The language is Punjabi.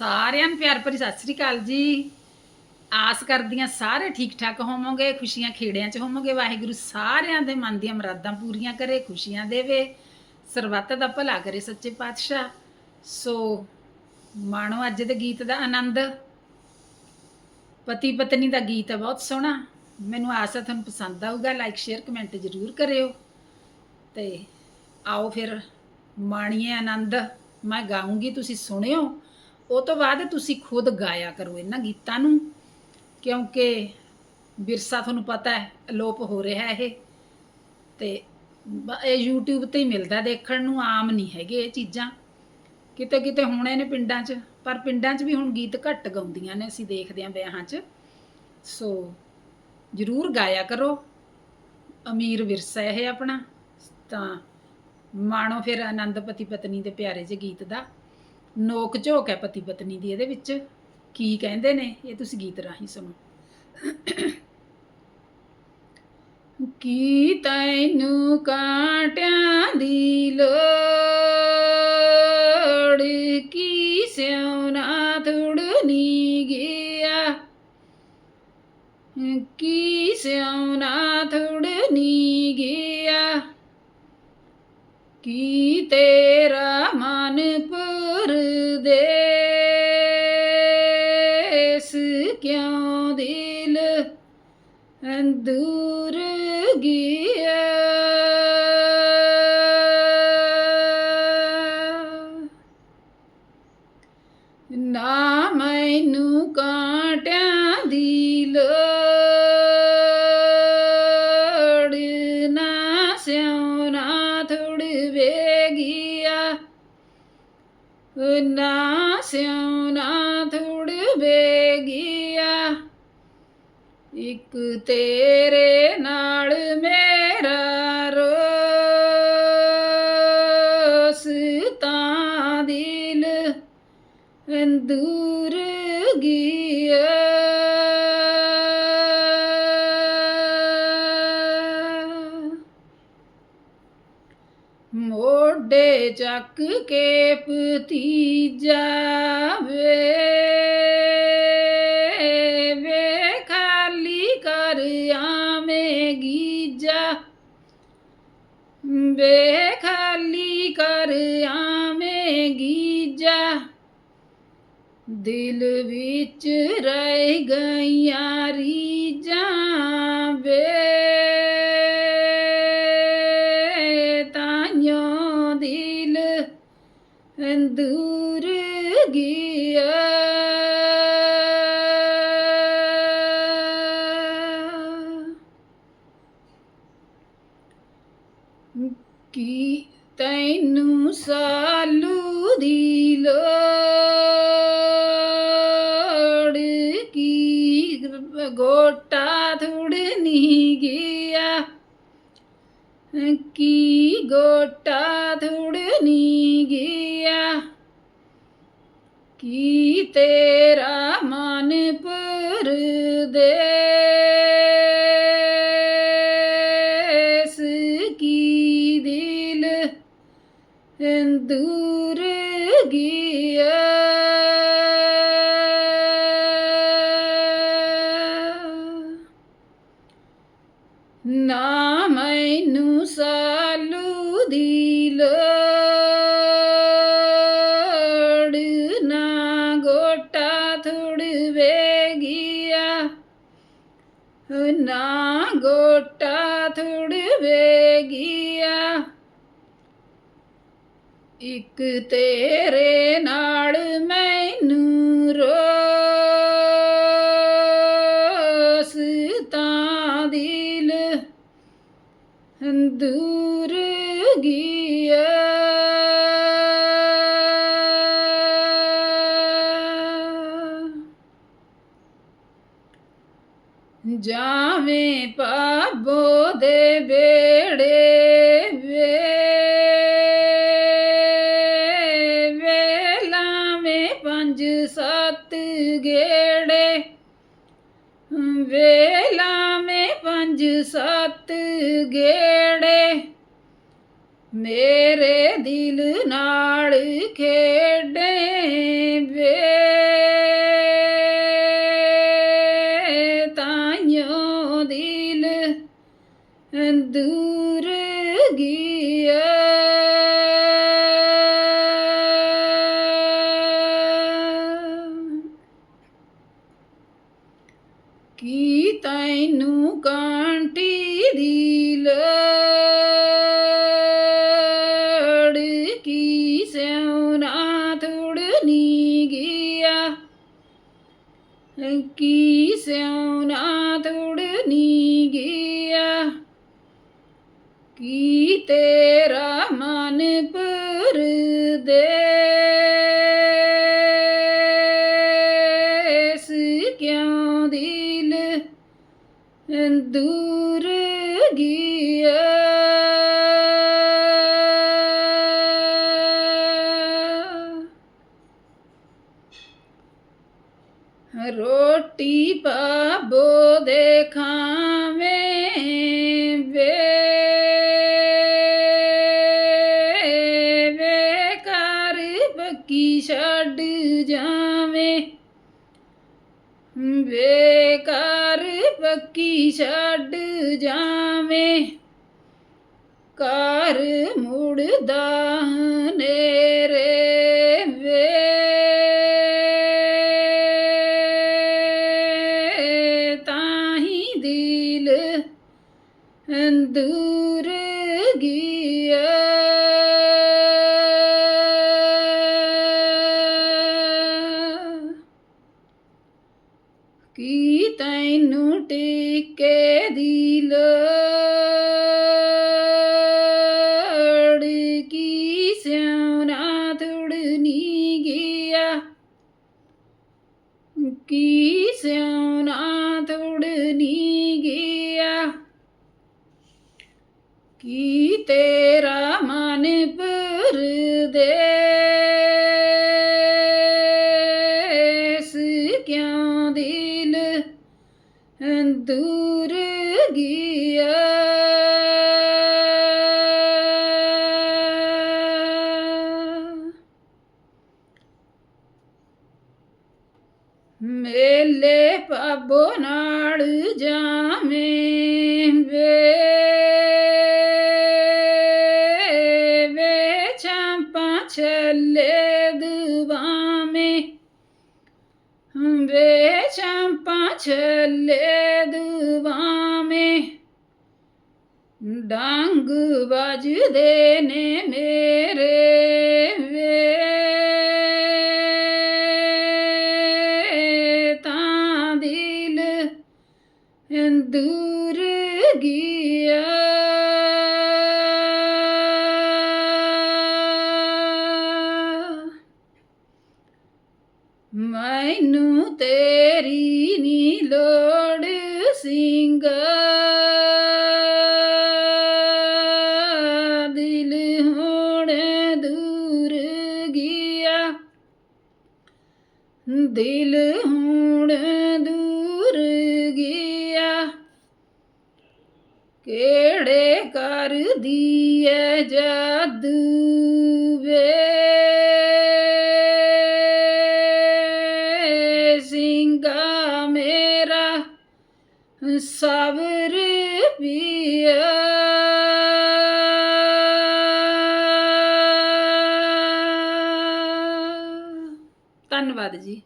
ਸਾਰਿਆਂ ਨੂੰ ਪਿਆਰ ਭਰੀ ਸਤਿ ਸ੍ਰੀ ਅਕਾਲ ਜੀ। ਆਸ ਕਰਦੀਆਂ ਸਾਰੇ ਠੀਕ ਠਾਕ ਹੋਵੋਗੇ, ਖੁਸ਼ੀਆਂ ਖੇੜਿਆਂ 'ਚ ਹੋਵੋਗੇ। ਵਾਹਿਗੁਰੂ ਸਾਰਿਆਂ ਦੇ ਮਨ ਦੀਆਂ ਮੁਰਾਦਾਂ ਪੂਰੀਆਂ ਕਰੇ, ਖੁਸ਼ੀਆਂ ਦੇਵੇ। ਸਰਬੱਤ ਦਾ ਭਲਾ ਕਰੇ ਸੱਚੇ ਪਾਤਸ਼ਾਹ। ਸੋ ਮਾਣੋ, ਅੱਜ ਦੇ ਗੀਤ ਦਾ ਆਨੰਦ। ਪਤੀ ਪਤਨੀ ਦਾ ਗੀਤ ਹੈ ਬਹੁਤ ਸੋਹਣਾ। ਮੈਨੂੰ ਆਸ ਹੈ ਤੁਹਾਨੂੰ ਪਸੰਦ ਆਊਗਾ। ਲਾਈਕ ਸ਼ੇਅਰ ਕਮੈਂਟ ਜ਼ਰੂਰ ਕਰਿਓ। ਤੇ ਆਓ ਫਿਰ, ਮਾਣੀਏ ਆਨੰਦ। ਮੈਂ ਗਾਉਂਗੀ ਤੁਸੀਂ ਸੁਣਿਓ। ਉਹ ਤੋਂ ਬਾਅਦ ਤੁਸੀਂ ਖੁਦ ਗਾਇਆ ਕਰੋ ਇਹਨਾਂ ਗੀਤਾਂ ਨੂੰ, ਕਿਉਂਕਿ ਵਿਰਸਾ ਤੁਹਾਨੂੰ ਪਤਾ ਹੈ, ਅਲੋਪ ਹੋ ਰਿਹਾ ਇਹ। ਤੇ ਇਹ YouTube ਤੇ ਹੀ ਮਿਲਦਾ ਦੇਖਣ ਨੂੰ, ਆਮ ਨਹੀਂ ਹੈਗੇ ਇਹ ਚੀਜ਼ਾਂ। ਕਿਤੇ ਕਿਤੇ ਹੋਣੇ ਨੇ ਪਿੰਡਾਂ 'ਚ, ਪਰ ਪਿੰਡਾਂ 'ਚ ਵੀ ਹੁਣ ਗੀਤ ਘੱਟ ਗਾਉਂਦੀਆਂ ਨੇ ਅਸੀਂ ਦੇਖਦੇ ਆਂ ਵਿਆਹਾਂ 'ਚ। ਸੋ ਜ਼ਰੂਰ ਗਾਇਆ ਕਰੋ। ਅਮੀਰ ਵਿਰਸਾ ਇਹ ਆਪਣਾ। ਤਾਂ ਮਾਣੋ ਫਿਰ ਆਨੰਦ ਪਤੀ ਪਤਨੀ ਦੇ ਪਿਆਰੇ ਜਿਹੇ ਗੀਤ ਦਾ। ਨੋਕ ਝੋਕ ਹੈ ਪਤੀ ਪਤਨੀ ਦੀ, ਇਹਦੇ ਵਿੱਚ ਕੀ ਕਹਿੰਦੇ ਨੇ, ਇਹ ਤੁਸੀਂ ਗੀਤ ਰਾਹੀਂ ਸੁਣੋ। ਕੀ ਤੈਨੂੰ ਕਾਂਟਿਆਂ ਦੀ ਲੋੜ, ਕੀ ਸਿਉਣਾ ਥੁੜਨੀ ਗਿਆ ਕੀ ਸਿਉਣਾ ਥੁੜਨੀ ਗਿਆ ਕੀ ਤੇਰਾ ਮਨ ਪਰਦੇਸ ਦੂਰ ਗਿਆ ਨਾ ਮੈਨੂੰ ਕਾਂਟਿਆਂ ਦੀ ਲੋੜ, ਨਾ ਸਿਉਣਾ ਥੁੜਵੇ ਗਿਆ ਨਾ ਸਿਉਣਾ ਥੁੜਵੇ ਗਿਆ ਇੱਕ ਤੇਰੇ ਨਾਲ ਮੇਰਾ ਰੋਸ ਤਾਂ ਦਿਲ ਦੂਰ ਗਿਆ। ਮੋਢੇ ਚੱਕ ਕੇ ਪਤੀ ਜਾਵੇ ਵੇ ਖਾਲੀ ਕਰ ਆਵੇਂਗੀ ਜਾ ਦਿਲ ਵਿੱਚ ਰਹਿ ਗਈਆਂ ਰੀਜਾਂ ਵੇ। ਤਾਈਓ ਦਿਲ ਦੂਰ ਗਿਆ। ਕੀ ਤੈਨੂੰ ਸਾਲੂ ਦੀ ਲੋੜ? ਕੀ ਗੋਟਾ ਥੁੜਨੀ ਗਿਆ? ਕੀ ਗੋਟਾ ਥੁੜਨੀ ਗਿਆ? ਕੀ ਤੇਰਾ ਮਨ ਪਰਦੇਸ ਦੂਰ ਗਿਆ ਨਾ ਮੈਨੂੰ ਸਾਲੂ ਦੀ ਲੋੜ, ਨਾ ਗੋਟਾ ਥੁੜਵੇ ਗਿਆ ਨਾ ਗੋਟਾ ਥੁੜਵੇ ਗਿਆ ਇੱਕ ਤੇਰੇ ਨਾਲ ਮੈਨੂੰ ਰੋਸ ਤਾਂ ਦਿਲ ਦੂਰ ਗਿਆ। ਜਾਵੇਂ ਪਾਬੋ ਦੇ ਬੇੜੇ ਵੇਲਾ ਵੇਲਾਵੇਂ ਪੰਜ ਸੱਤ ਗੇੜੇ। ਮੇਰੇ ਦਿਲ ਨਾਲ ਖੇਡੇ ਵੇ। ਤਾਈਓ ਦਿਲ ਦੂਰ ਗਿਆ ਤੈਨੂੰ ਕਾਂਟੀ ਦੀ ਲੜ ਕੀ ਸਿਉਣਾ ਥੁੜਨੀ ਗਿਆ। ਕੀ ਸਿਉਣਾ ਥੁੜਨੀ ਗਿਆ। ਕੀ ਤੇਰਾ ਮਨ ਪਰਦੇਸ ਰੋਟੀ ਪਾਬੋ ਦੇ ਖਾਵੇਂ ਵੇ ਵੇ ਕਰ ਬੱਕੀ ਛੱਡ ਜਾਵੇਂ ਵੇ ਕਰ ਬੱਕੀ ਛੱਡ ਜਾਵੇਂ ਘਰ ਮੁੜਦਾ ਦੂਰ ਗਿਆ ਕੀ ਤੈਨੂੰ ਟਿੱਕੇ ਦੀ ਲੋੜ ਕੀ ਸਿਉਣਾ ਤੁੜਨੀ ਗਿਆ ਕੀ ਸਿਉਣਾ ਤੁੜਨੀ ਦੂਰ ਗਿਆ ਮੇਲੇ ਪਾਬੋ ਨਾਲ ਜਾਵੇਂ ਵੇ ਵੇ ਚਾਂਪਾ ਛੱਲੇ ਛੱਲੇ ਮੈਂ ਡਾਂਗ ਵੱਜਦੇ ਨੇ ਮੇਰੇ ਵੇ ਤਾਂ ਦਿਲ ਦੂਰ ਗਿਆ। ਮੈਨੂੰ ਤੇਰੀ ਸਿੰਘ ਦਿਲ ਹੁਣ ਦੂਰ ਗਿਆ। ਦਿਲ ਹੁਣ ਦੂਰ ਗਿਆ। ਕਿਹੜੇ ਕਰ ਦੀਏ ਜਾਦੂ ਵੇ? ਸਬਰ ਪਿਆ ਧੰਨਵਾਦ ਜੀ।